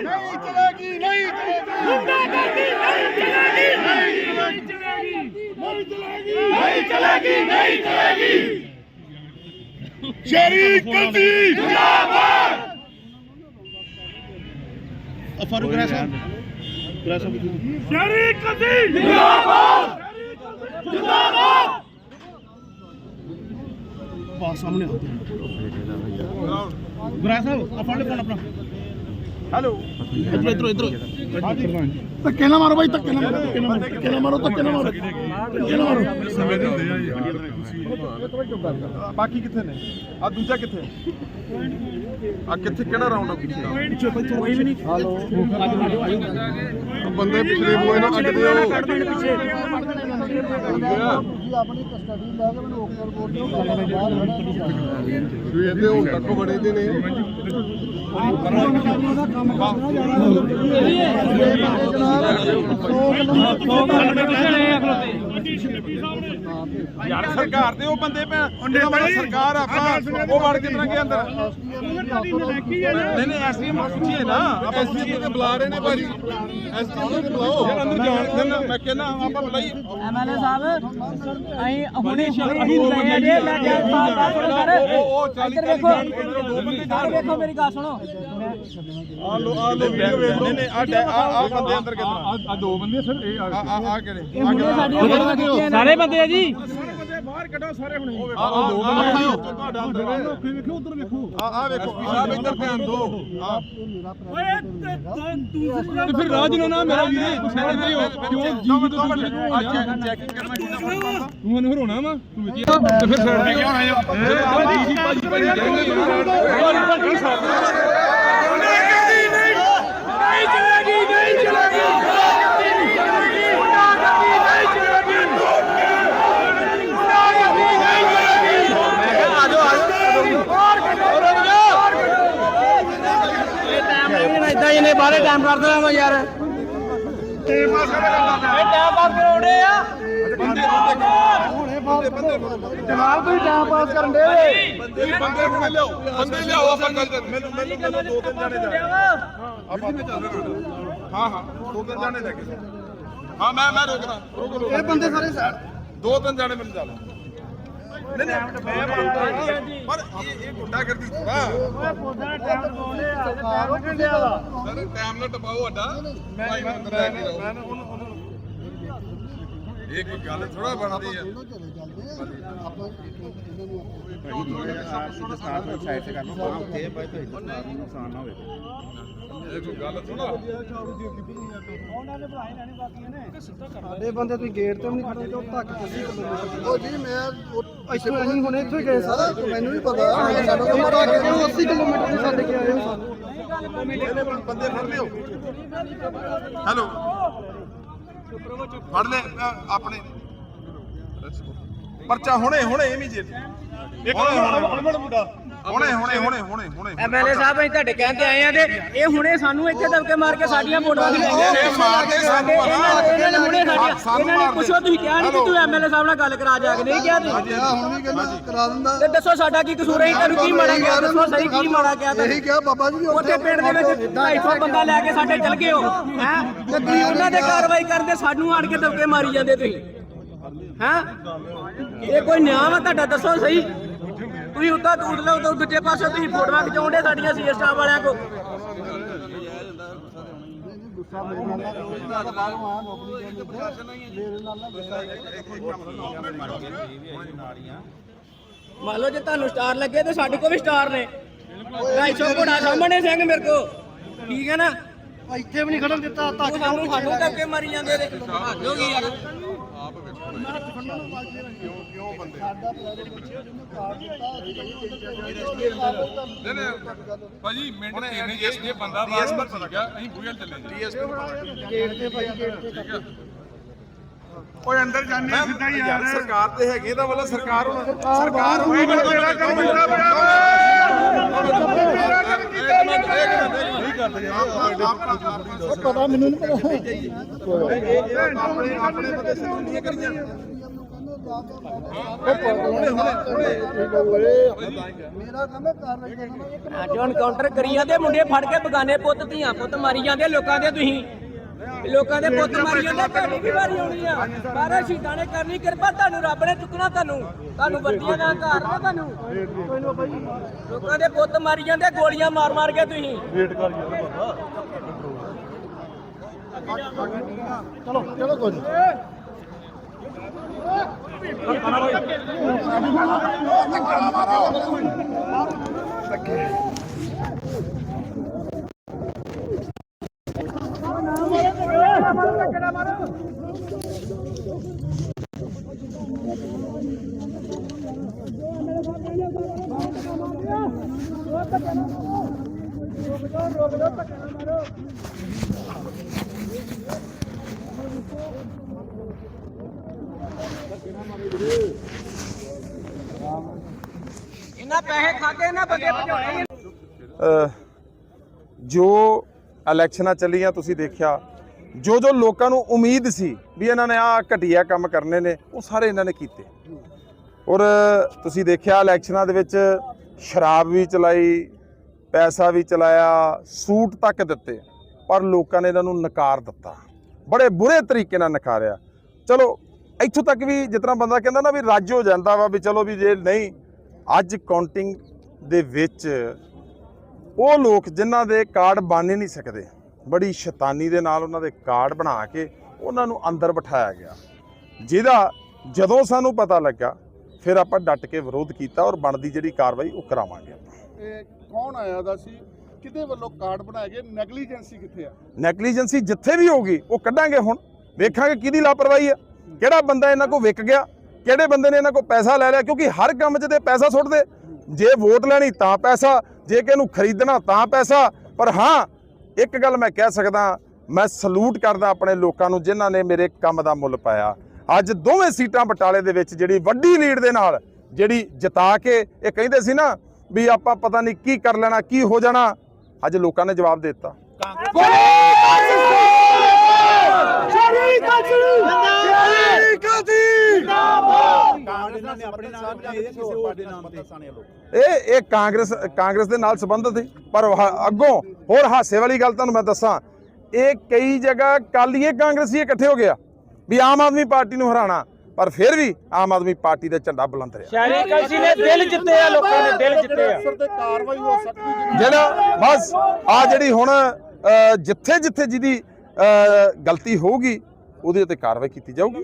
ਨਹੀਂ ਚਲੇਗੀ ਨਹੀਂ ਚਲੇਗੀ ਗੁੰਡਾਗਰਦੀ ਨਹੀਂ ਚਲੇਗੀ ਨਹੀਂ ਚਲੇਗੀ ਨਹੀਂ ਚਲੇਗੀ ਨਹੀਂ ਚਲੇਗੀ ਨਹੀਂ ਚਲੇਗੀ ਸ਼ਰੀਕ ਕਲਸੀ ਜਿੰਦਾਬਾਦ ਫਾਰੂਕ ਰਾਏ ਸਾਹਿਬ ਰਾਏ ਸਾਹਿਬ ਸ਼ਰੀਕ ਕਲਸੀ ਜਿੰਦਾਬਾਦ ਜਿੰਦਾਬਾਦ ਬਾ ਸਾਹਮਣੇ ਆਓ ਗੁਰਾ ਸਾਹਿਬ, ਆ ਫੜ ਲੈ ਫੋਨ ਆਪਣਾ। ਹੈਲੋ ਇਧਰ ਇਧਰ ਇਧਰ। ਧੱਕੇ ਨਾ ਮਾਰੋ ਬਾਈ ਧੱਕੇ ਨਾ ਮਾਰੋ ਧੱਕੇ ਨਾ ਮਾਰੋ ਧੱਕੇ ਨਾ ਮਾਰੋ ਧੱਕੇ ਨਾ ਮਾਰੋ। ਧੱਕੇ ਨਾ ਮਾਰੋ। ਬਾਕੀ ਕਿੱਥੇ ਨੇ? ਆ ਦੂਜਾ ਕਿੱਥੇ? ਆ ਕਿੱਥੇ ਕਿਹੜਾ ਰਾਉਂਡ ਆ ਪਿੱਛੇ? ਕੋਈ ਵੀ ਨਹੀਂ। ਆਹ ਬੰਦੇ ਪਿਛਲੇ ਹੋਏ ਨਾ ਅੱਗੇ ਦੇ ਉਹ। ਆਪਣੀ ਕਸਟਡੀ ਲੈ ਕੇ ਮੈਨੂੰ ਓਕਲ ਬੋਲ ਦਿਓ ਬਾਹਰ ਖੜਾ ਸਵੇਰ ਦੇ ਹੁਣ ਤੱਕ ਬੜੇ ਦੇ ਨੇ। ਯਾਰ ਸਰਕਾਰ ਦੇ ਉਹ ਬੰਦੇ ਪੈ ਸਰਕਾਰ ਆਪਾਂ ਉਹ ਵੜ ਕਿਤਨਾ ਕੇ ਅੰਦਰ। ਨਹੀਂ ਨਹੀਂ ਐਸਡੀਐਮ ਪੁੱਛੀਏ ਨਾ। ਆਪਾਂ ਐਸਡੀਐਮ ਤੇ ਬੁਲਾ ਰਹੇ ਨੇ ਭਾਜੀ। ਐਸਡੀਐਮ ਤੇ ਬੁਲਾਓ। ਯਾਰ ਅੰਦਰ ਜਾਣ ਦੇਣਾ ਮੈਂ ਕਹਿੰਦਾ ਆਪਾਂ ਬੁਲਾਈਏ ਐਮਐਲਏ ਸਾਹਿਬ ਅਸੀਂ ਹੁਣੇ ਹੁਣੇ ਹੀ ਲਏ ਜੇ ਮੈਂ ਕਿਹਾ ਸਾਹਿਬ ਬਾਤ ਸੁਣੋ ਸਰ ਉਹ ਉਹ 40 ਇੱਧਰ ਵੇਖੋ। ਇਧਰੋਂ ਦੋ ਬੰਦੇ ਸਰ ਵੇਖੋ ਮੇਰੀ ਗੱਲ ਸੁਣੋ। ਆ ਲੋ ਆ ਲੋ ਵੀਡੀਓ ਵੇਖ ਲਓ। ਨਹੀਂ ਨਹੀਂ ਆ ਆ ਬੰਦੇ ਅੰਦਰ ਕਿਤਨਾ ਆ? ਦੋ ਬੰਦੇ ਸਰ ਇਹ ਆ ਆ ਆ ਕਿਹੜੇ? ਇਹ ਹੁਣੇ ਸਾਡੀਆਂ ਫੋਟੋਆਂ ਖਿੱਚੀਆਂ ਨੇ। ਸਾਰੇ ਬੰਦੇ ਆ ਆ ਆ ਦੋ ਬੰਦੇ ਤੁਹਾਡਾ ਅੰਦਰ ਵੇਖੋ ਉਧਰ ਵੇਖੋ ਆ ਆ ਵੇਖੋ ਸਾਹਿਬ ਇੱਧਰ ਧਿਆਨ ਦਿਓ ਆ ਤੇ ਫਿਰ ਰਾਜ ਨੂੰ ਨਾ ਮੇਰਾ ਵੀਰੇ ਤੁਸੀਂ ਇੱਧਰ ਹੀ ਹੋ ਕਿਉਂ ਜੀ ਤੋਂ ਚੈਕਿੰਗ ਕਰਨਾ ਕਿੰਨਾ ਤੂੰ ਮੈਨੂੰ ਹਰਾਉਣਾ ਵਾ ਤੂੰ ਵਿੱਚ ਤੇ ਫਿਰ ਸਾਈਡ ਤੇ ਕਿਉਂ ਆਇਆ ਜੀ ਜੀ ਭਾਜੀ ਭਾਜੀ ਬਾਹਰੇ ਟਾਈਮ ਕਰ ਦੇਣਾ ਵਾ ਯਾਰ। ਇਹ ਟਾਈਮ ਪਾਸ ਕਰਾਉਣੇ ਆ। ਜਨਾਬ ਤੁਸੀਂ ਟਾਈਮ ਪਾਸ ਕਰਨ ਦੇ ਬੰਦੇ ਬੰਦੇ ਲਿਆਓ ਬੰਦੇ ਲਿਆਓ ਆਪਾਂ ਗੱਲ ਕਰ ਮੈਨੂੰ ਮੈਨੂੰ ਦੋ ਤਿੰਨ ਜਾਣੇ ਜਾ ਆਪਾਂ ਹਾਂ। ਹਾਂ ਦੋ ਤਿੰਨ ਜਾਣੇ ਲੈ ਕੇ। ਹਾਂ ਮੈਂ ਮੈਂ ਰੋਕਣਾ ਰੋਕ ਲੋ ਇਹ ਬੰਦੇ ਸਾਰੇ ਦੋ ਤਿੰਨ ਜਾਣੇ ਮੈਨੂੰ ਚੱਲ ਨਹੀਂ ਨਹੀਂ ਮੈਂ ਮੰਨਦਾ ਪਰ ਇਹ ਇਹ ਗੁੰਡਾ ਕਰਦੀ ਥੋੜਾ ਸਰ ਟਾਈਮ ਨਾ ਟਪਾਓ ਅੱਡਾ ਭਾਈ ਨੂੰ ਅੰਦਰ ਲੈ ਕੇ ਜਾਓ। ਇਹ ਕੋਈ ਗੱਲ ਥੋੜਾ ਬਣਦੀ ਆ। ਚਲੇ ਜਾਂਦੇ ਆ ਆਪਾਂ ਇਹਨਾਂ ਨੂੰ ਇਹ ਕੋਈ ਗੱਲ ਥੋੜਾ ਸਾਡੇ ਬੰਦੇ ਤੁਸੀਂ ਗੇਟ ਤੇ ਵੀ ਨਹੀਂ ਖੜੇ ਤੇ ਧੱਕ ਤੁਸੀਂ ਉਹ ਜੀ ਮੈਂ ਇੱਥੋਂ ਅਸੀਂ ਹੁਣ ਇੱਥੋਂ ਹੀ ਗਏ ਸਰ ਮੈਨੂੰ ਵੀ ਪਤਾ। ਸਾਡਾ ਤਾਂ ਧੱਕ ਕਿਉਂ 80 ਕਿਲੋਮੀਟਰ ਤੋਂ ਛੱਡ ਕੇ ਆਏ ਹੋ। ਸਾਨੂੰ ਇਹਦੇ ਬੰਦੇ ਫੜ ਲਿਓ। ਹੈਲੋ। ਫੜ ਲੈ ਆਪਣੇ। ਪਰਚਾ ਹੁਣੇ ਹੁਣੇ ਇਮੀਡੀਏਟ ਇੱਕ ਅਨਮੜ ਮੁੰਡਾ ਹੁਣੇ। ਹੁਣੇ ਹੁਣੇ ਹੁਣੇ ਹੁਣੇ ਐਮਐਲਏ ਸਾਹਿਬ ਅਸੀਂ ਤੁਹਾਡੇ ਕਹਿਣ ਤੇ ਆਏ ਆ ਤੇ ਇਹ ਹੁਣੇ ਸਾਨੂੰ ਇੱਥੇ ਦਬਕੇ ਮਾਰ ਕੇ ਸਾਡੀਆਂ ਫੋਟੋਆਂ ਖਿਚਾਈਆਂ ਇਹ ਮਾਰਦੇ ਸਾਨੂੰ ਇਹਨਾਂ ਨੇ ਇਹਨਾਂ ਨੇ ਹੁਣੇ ਸਾਡੀਆਂ ਇਹਨਾਂ ਨੇ। ਪੁੱਛੋ ਤੁਸੀਂ ਕਿਹਾ ਨਹੀਂ ਕਿ ਤੂੰ ਐਮਐਲਏ ਸਾਹਿਬ ਨਾਲ ਗੱਲ ਕਰਾ ਜਾ ਕੇ ਨਹੀਂ ਕਿਹਾ ਤੁਸੀਂ ਹੁਣ ਵੀ ਕਹਿੰਦਾ ਕਰਾ ਦਿੰਦਾ। ਤੇ ਦੱਸੋ ਸਾਡਾ ਕੀ ਕਸੂਰ ਹੈ? ਤੁਹਾਨੂੰ ਕੀ ਮਾੜਾ ਗਿਆ ਦੱਸੋ ਸਹੀ ਕੀ ਮਾੜਾ ਗਿਆ ਇਹੀ ਕਿਹਾ ਬਾਬਾ ਜੀ ਉੱਥੇ ਪਿੰਡ ਦੇ ਵਿੱਚ 250 ਬੰਦਾ ਲੈ ਕੇ ਸਾਡੇ ਚਲ ਗਏ ਹੋ। ਹੈ? ਤੇ ਤੁਸੀਂ ਉਹਨਾਂ ਤੇ ਕਾਰਵਾਈ ਕਰਦੇ ਸਾਨੂੰ ਆਣ ਕੇ ਦਬਕੇ ਮਾਰੀ ਜਾਂਦੇ ਤੁਸੀਂ। ਹੈ? ਇਹ ਕੋਈ ਨਿਆਂ ਵਾ ਤੁਹਾਡਾ ਦੱਸੋ ਸਹੀ। ਤੁਸੀਂ ਉੱਤਾ ਦੂਰ ਲਓ ਤੇ ਦੂਜੇ ਪਾਸੇ ਤੁਸੀਂ ਫੋਟੋਆਂ ਖਿਚਾਉਂਦੇ ਸਾਡੀਆਂ ਸੀ ਸਟਾਫ ਵਾਲਿਆਂ ਕੋ ਮੰਨ ਲਓ ਜੇ ਤੁਹਾਨੂੰ ਸਟਾਰ ਲੱਗੇ ਤੇ ਸਾਡੇ ਕੋ ਵੀ ਸਟਾਰ ਨੇ। 250 ਘੋੜਾ ਸਾਹਮਣੇ ਸਿੰਘ ਮੇਰੇ ਕੋ ਠੀਕ ਹੈ ਨਾ? ਇੱਥੇ ਵੀ ਨਹੀਂ ਖੜਨ ਦਿੱਤਾ ਧੱਕ ਤੂੰ ਸਾਨੂੰ ਸਾਨੂੰ ਧੱਕੇ ਮਾਰੀ ਜਾਂਦੇ ਨੇ। ਹੱਦ ਹੋ ਗਈ ਯਾਰ। ਕਿਉਂ ਕਿਉਂ ਬੰਦੇ? ਸਾਡਾ ਪ੍ਰਾਈਵੇਟ ਪਿੱਛੇ ਜਿਹਨੂੰ ਕਾਰਡ ਦਿੱਤਾ ਅਸੀਂ ਨਹੀਂ ਨਹੀਂ ਭਾਜੀ ਮਿੰਟ ਨੇ ਬੰਦਾ ਪਤਾ ਅਸੀਂ ਬੁਝਲ ਚੱਲੇ ਜੀ ਓਏ ਅੰਦਰ ਜਾਣੇ ਸਿੱਧਾ ਯਾਰ ਸਰਕਾਰ ਤੇ ਹੈਗੇ ਤਾਂ ਵੱਲੋਂ ਸਰਕਾਰ ਹੁਣ ਸਰਕਾਰ ਹੋਈ ਮੇਰਾ ਕੰਮ ਪਤਾ ਮੈਨੂੰ ਨਹੀਂ ਪਤਾ ਆਪਣੇ ਆਪਣੇ ਬੰਦੇ ਸਲੂਨੀਆਂ ਕਰੀਆਂ ਅੱਜ ਹੁਣ ਕਾਊਂਟਰ ਕਰੀ ਜਾਂਦੇ ਮੁੰਡੇ ਫੜ ਕੇ ਬਗਾਨੇ ਪੁੱਤ ਧੀਆਂ ਪੁੱਤ ਮਾਰੀ ਜਾਂਦੇ ਲੋਕਾਂ ਦੇ ਤੁਸੀਂ। ਲੋਕਾਂ ਦੇ ਪੁੱਤ ਮਾਰੀ ਜਾਂਦੇ ਤੁਹਾਡੀ ਵੀ ਵਾਰੀ ਆਉਣੀ ਆ। ਸਾਰੇ ਸ਼ਹੀਦਾਂ ਨੇ ਕਰਨੀ ਕਿਰਪਾ ਤੁਹਾਨੂੰ ਰੱਬ ਨੇ ਚੁੱਕਣਾ ਤੁਹਾਨੂੰ। ਤੁਹਾਨੂੰ ਬੱਤੀਆਂ ਦਾ ਘਰ ਨਾ ਤੁਹਾਨੂੰ। ਲੋਕਾਂ ਦੇ ਪੁੱਤ ਮਾਰੀ ਜਾਂਦੇ ਗੋਲੀਆਂ ਮਾਰ ਮਾਰ ਕੇ ਤੁਸੀਂ। ਚਲੋ ਚਲੋ ਕੋਈ ਨੀ। ਇਹਨਾਂ ਪੈਸੇ ਖਾਦੇ ਇਹਨਾਂ ਬੰਦੇ ਭਜਾਉਣੇ ਜੋ ਇਲੈਕਸ਼ਨਾਂ ਚੱਲੀਆਂ, ਤੁਸੀਂ ਦੇਖਿਆ, ਜੋ ਜੋ ਲੋਕਾਂ ਨੂੰ ਉਮੀਦ ਸੀ ਵੀ ਇਹਨਾਂ ਨੇ ਆ ਘਟੀਆ ਕੰਮ ਕਰਨੇ ਨੇ, ਉਹ ਸਾਰੇ ਇਹਨਾਂ ਨੇ ਕੀਤੇ। ਔਰ ਤੁਸੀਂ ਦੇਖਿਆ ਇਲੈਕਸ਼ਨਾਂ ਦੇ ਵਿੱਚ ਸ਼ਰਾਬ ਵੀ ਚਲਾਈ, ਪੈਸਾ ਵੀ ਚਲਾਇਆ, ਸੂਟ ਤੱਕ ਦਿੱਤੇ, ਪਰ ਲੋਕਾਂ ਨੇ ਇਹਨਾਂ ਨੂੰ ਨਕਾਰ ਦਿੱਤਾ। ਬੜੇ ਬੁਰੇ ਤਰੀਕੇ ਨਾਲ ਨਕਾਰਿਆ। ਚਲੋ, ਇੱਥੋਂ ਤੱਕ ਵੀ ਜਿਤਨਾ ਬੰਦਾ ਕਹਿੰਦਾ ਨਾ ਵੀ ਰੱਜ ਹੋ ਜਾਂਦਾ ਵਾ ਵੀ ਚਲੋ ਵੀ ਜੇ ਨਹੀਂ, ਅੱਜ ਕਾਊਂਟਿੰਗ ਦੇ ਵਿੱਚ ਉਹ ਲੋਕ ਜਿਨ੍ਹਾਂ ਦੇ ਕਾਰਡ ਬਣ ਹੀ ਨਹੀਂ ਸਕਦੇ, ਬੜੀ ਸ਼ੈਤਾਨੀ ਦੇ ਨਾਲ ਉਹਨਾਂ ਦੇ ਕਾਰਡ ਬਣਾ ਕੇ ਉਹਨਾਂ ਨੂੰ ਅੰਦਰ ਬਿਠਾਇਆ ਗਿਆ। ਜਿਹਦਾ ਜਦੋਂ ਸਾਨੂੰ ਪਤਾ ਲੱਗਾ ਫਿਰ ਆਪਾਂ ਡਟ ਕੇ ਵਿਰੋਧ ਕੀਤਾ ਔਰ ਬਣਦੀ ਜਿਹੜੀ ਕਾਰਵਾਈ ਉਹ ਕਰਾਵਾਂਗੇ ਆਪਾਂ। ਇਹ ਕੌਣ ਆਇਆ ਦਾ ਸੀ? ਕਿਹਦੇ ਵੱਲੋਂ ਕਾਰਡ ਬਣਾਏ ਗਏ? ਨੈਗਲੀਜੈਂਸੀ ਕਿੱਥੇ ਆ? ਨੈਗਲੀਜੈਂਸੀ ਜਿੱਥੇ ਵੀ ਹੋਗੀ ਉਹ ਕੱਢਾਂਗੇ ਹੁਣ। ਵੇਖਾਂਗੇ ਕਿਹਦੀ ਲਾਪਰਵਾਹੀ ਹੈ ਕਿਹੜਾ ਬੰਦਾ ਇਹਨਾਂ ਕੋ ਵਿਕ ਗਿਆ? ਕਿਹੜੇ ਬੰਦੇ ਨੇ ਇਹਨਾਂ ਕੋ ਪੈਸਾ ਲੈ ਲਿਆ? ਕਿਉਂਕਿ ਹਰ ਕੰਮ 'ਚ ਤੇ ਪੈਸਾ ਸੁੱਟਦੇ। ਜੇ ਵੋਟ ਲੈਣੀ ਤਾਂ ਪੈਸਾ ਜੇ ਕਿ ਇਹਨੂੰ ਖਰੀਦਣਾ ਤਾਂ ਪੈਸਾ। ਪਰ ਹਾਂ ਇੱਕ ਗੱਲ ਮੈਂ ਕਹਿ ਸਕਦਾ ਮੈਂ ਸਲੂਟ ਕਰਦਾ ਆਪਣੇ ਲੋਕਾਂ ਨੂੰ ਜਿਨ੍ਹਾਂ ਨੇ ਮੇਰੇ ਕੰਮ ਦਾ ਮੁੱਲ ਪਾਇਆ। ਅੱਜ ਦੋਵੇਂ ਸੀਟਾਂ ਬਟਾਲੇ ਦੇ ਵਿੱਚ ਜਿਹੜੀ ਵੱਡੀ ਲੀਡ ਦੇ ਨਾਲ ਜਿਹੜੀ ਜਿਤਾ ਕੇ ਇਹ ਕਹਿੰਦੇ ਸੀ ਨਾ ਵੀ ਆਪਾਂ ਪਤਾ ਨਹੀਂ ਕੀ ਕਰ ਲੈਣਾ ਕੀ ਹੋ ਜਾਣਾ ਅੱਜ ਲੋਕਾਂ ਨੇ ਜਵਾਬ ਦੇ ਦਿੱਤਾ। ਇਹ ਇਹ ਕਾਂਗਰਸ ਕਾਂਗਰਸ ਦੇ ਨਾਲ ਸੰਬੰਧਿਤ ਸੀ ਪਰ ਅੱਗੋਂ ਹੋਰ ਹਾਸੇ ਵਾਲੀ ਗੱਲ ਤੁਹਾਨੂੰ ਮੈਂ ਦੱਸਾਂ। ਇਹ ਕਈ ਜਗ੍ਹਾ ਕੱਲ ਹੀ ਇਹ ਕਾਂਗਰਸੀ ਇਕੱਠੇ ਹੋ ਗਿਆ। ਵੀ ਆਮ ਆਦਮੀ ਪਾਰਟੀ ਨੂੰ ਹਰਾਣਾ ਪਰ ਫਿਰ ਵੀ ਆਮ ਆਦਮੀ ਪਾਰਟੀ ਦਾ ਝੰਡਾ ਬੁਲੰਦ ਰਿਹਾ। ਸ਼ਹਿਰੀ ਕਲਸੀ ਨੇ ਦਿਲ ਜਿੱਤੇ ਆ ਲੋਕਾਂ ਦੇ ਦਿਲ ਜਿੱਤੇ ਆ। ਤੇ ਕਾਰਵਾਈ ਹੋ ਸਕਦੀ ਜਿਹੜਾ ਬਸ ਆ ਜਿਹੜੀ ਹੁਣ ਜਿੱਥੇ ਜਿੱਥੇ ਜਿਹਦੀ ਗਲਤੀ ਹੋਊਗੀ ਉਹਦੇ ਉੱਤੇ ਕਾਰਵਾਈ ਕੀਤੀ ਜਾਊਗੀ।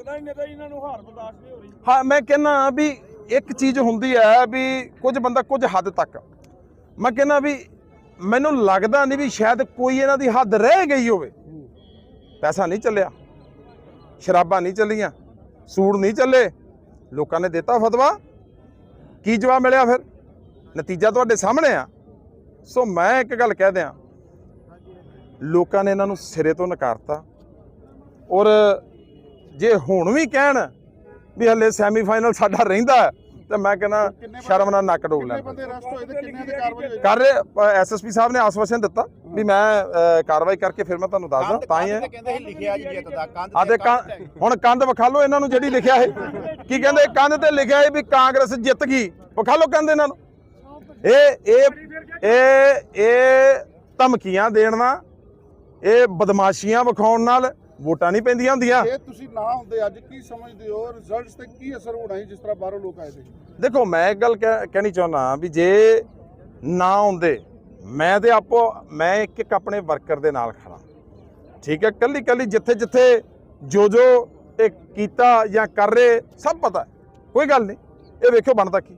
ਹਾਂ ਮੈਂ ਕਹਿੰਨਾ ਵੀ ਇੱਕ ਚੀਜ਼ ਹੁੰਦੀ ਹੈ ਵੀ ਕੁਝ ਬੰਦਾ ਕੁਝ ਹੱਦ ਤੱਕ। ਮੈਂ ਕਹਿੰਨਾ ਵੀ ਮੈਨੂੰ ਲੱਗਦਾ ਨਹੀਂ ਵੀ ਸ਼ਾਇਦ ਕੋਈ ਇਹਨਾਂ ਦੀ ਹੱਦ ਰਹਿ ਗਈ ਹੋਵੇ। ਪੈਸਾ ਨਹੀਂ ਚੱਲਿਆ। ਸ਼ਰਾਬਾਂ ਨਹੀਂ ਚੱਲੀਆਂ ਸੂੜ ਨਹੀਂ ਚੱਲੇ, ਲੋਕਾਂ ਨੇ ਦਿੱਤਾ ਫਤਵਾ। ਕੀ ਜਵਾਬ ਮਿਲਿਆ ਫਿਰ? ਨਤੀਜਾ ਤੁਹਾਡੇ ਸਾਹਮਣੇ ਆ। ਸੋ ਮੈਂ ਇੱਕ ਗੱਲ ਕਹਿ ਦਿਆਂ, ਲੋਕਾਂ ਨੇ ਇਹਨਾਂ ਨੂੰ ਸਿਰੇ ਤੋਂ ਨਕਾਰਤਾ। ਔਰ ਜੇ ਹੁਣ ਵੀ ਕਹਿਣ ਵੀ ਹਲੇ ਸੈਮੀਫਾਈਨਲ ਸਾਡਾ ਰਹਿੰਦਾ ਤੇ ਮੈਂ ਕਹਿੰਦਾ ਸ਼ਰਮ ਨਾਲ ਨੱਕ ਡੋਬ ਕਿੰਨੇ ਲੈਣ ਬੰਦੇ ਅਰੈਸਟ ਹੋਏ ਤੇ ਕਿੰਨਿਆਂ ਦੀ ਕਾਰਵਾਈ ਹੋਈ? ਕਰ ਰਹੇ ਐਸਐਸਪੀ ਸਾਹਿਬ ਨੇ ਆਸਵਾਸ਼ਨ ਦਿੱਤਾ ਵੀ ਮੈਂ ਕਾਰਵਾਈ ਕਰਕੇ ਫਿਰ ਮੈਂ ਤੁਹਾਨੂੰ ਦੱਸਦਾ ਤਾਂ ਹੀ ਹੈ ਕਹਿੰਦੇ ਲਿਖਿਆ ਜੀ ਜਿੱਤ ਦਾ ਕੰਧ ਆ ਤੇ ਕੰਧ ਹੁਣ ਕੰਧ ਵਿਖਾ ਲਓ ਇਹਨਾਂ ਨੂੰ ਜਿਹੜੀ ਲਿਖਿਆ ਹੈ ਕੀ ਕਹਿੰਦੇ ਕੰਧ ਤੇ ਲਿਖਿਆ ਹੈ ਵੀ ਕਾਂਗਰਸ ਜਿੱਤ ਗਈ। ਵਿਖਾ ਲਓ ਕੰਧ ਇਹਨਾਂ ਨੂੰ। ਇਹ ਇਹ ਇਹ ਇਹ ਧਮਕੀਆਂ ਦੇਣ ਨਾਲ ਇਹ ਬਦਮਾਸ਼ੀਆਂ ਵਿਖਾਉਣ ਨਾਲ ਵੋਟਾਂ ਨਹੀਂ ਪੈਂਦੀਆਂ ਹੁੰਦੀਆਂ। ਜੇ ਤੁਸੀਂ ਨਾ ਹੁੰਦੇ ਅੱਜ ਕੀ ਸਮਝਦੇ ਹੋ? ਰਿਜ਼ਲਟਸ ਤੇ ਕੀ ਅਸਰ ਹੋਣਾ ਸੀ ਜਿਸ ਤਰ੍ਹਾਂ ਬਾਹਰੋਂ ਲੋਕ ਆਏ ਸੀ ਦੇਖੋ ਮੈਂ ਇੱਕ ਗੱਲ ਕਹਿ- ਕਹਿਣੀ ਚਾਹੁੰਦਾ ਵੀ ਜੇ ਨਾ ਹੁੰਦੇ ਮੈਂ ਤੇ ਆਪੋ ਮੈਂ ਇੱਕ ਇੱਕ ਆਪਣੇ ਵਰਕਰ ਦੇ ਨਾਲ ਖੜਾ ਠੀਕ ਹੈ ਕੱਲੀ ਕੱਲੀ ਜਿੱਥੇ ਜਿੱਥੇ ਜੋ ਜੋ ਇਹ ਕੀਤਾ ਜਾਂ ਕਰ ਰਹੇ ਸਭ ਪਤਾ। ਕੋਈ ਗੱਲ ਨਹੀਂ। ਇਹ ਵੇਖਿਓ ਬਣਦਾ ਕੀ।